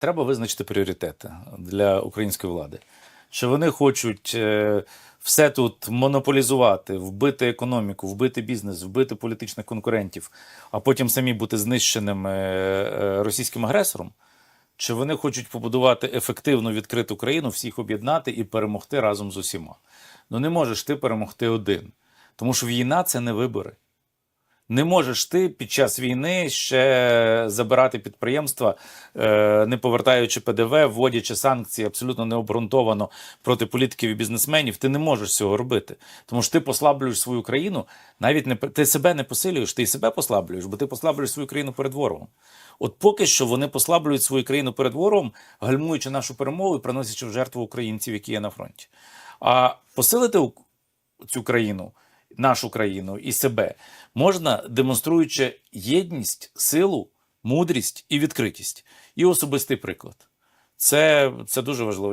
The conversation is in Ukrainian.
Треба визначити пріоритети для української влади. Чи вони хочуть е, все тут монополізувати, вбити економіку, вбити бізнес, вбити політичних конкурентів, а потім самі бути знищеним е, е, російським агресором? Чи вони хочуть побудувати ефективну відкриту країну, всіх об'єднати і перемогти разом з усіма? Ну не можеш ти перемогти один, тому що війна це не вибори. Не можеш ти під час війни ще забирати підприємства, е, не повертаючи ПДВ, вводячи санкції абсолютно необґрунтовано проти політиків і бізнесменів. Ти не можеш цього робити. Тому що ти послаблюєш свою країну, навіть не ти себе не посилюєш, ти і себе послаблюєш, бо ти послаблюєш свою країну перед ворогом. От поки що вони послаблюють свою країну перед ворогом, гальмуючи нашу перемогу і приносячи в жертву українців, які є на фронті. А посилити цю країну, нашу країну і себе можна, демонструючи єдність, силу, мудрість і відкритість, і особистий приклад. Це, це дуже важливо.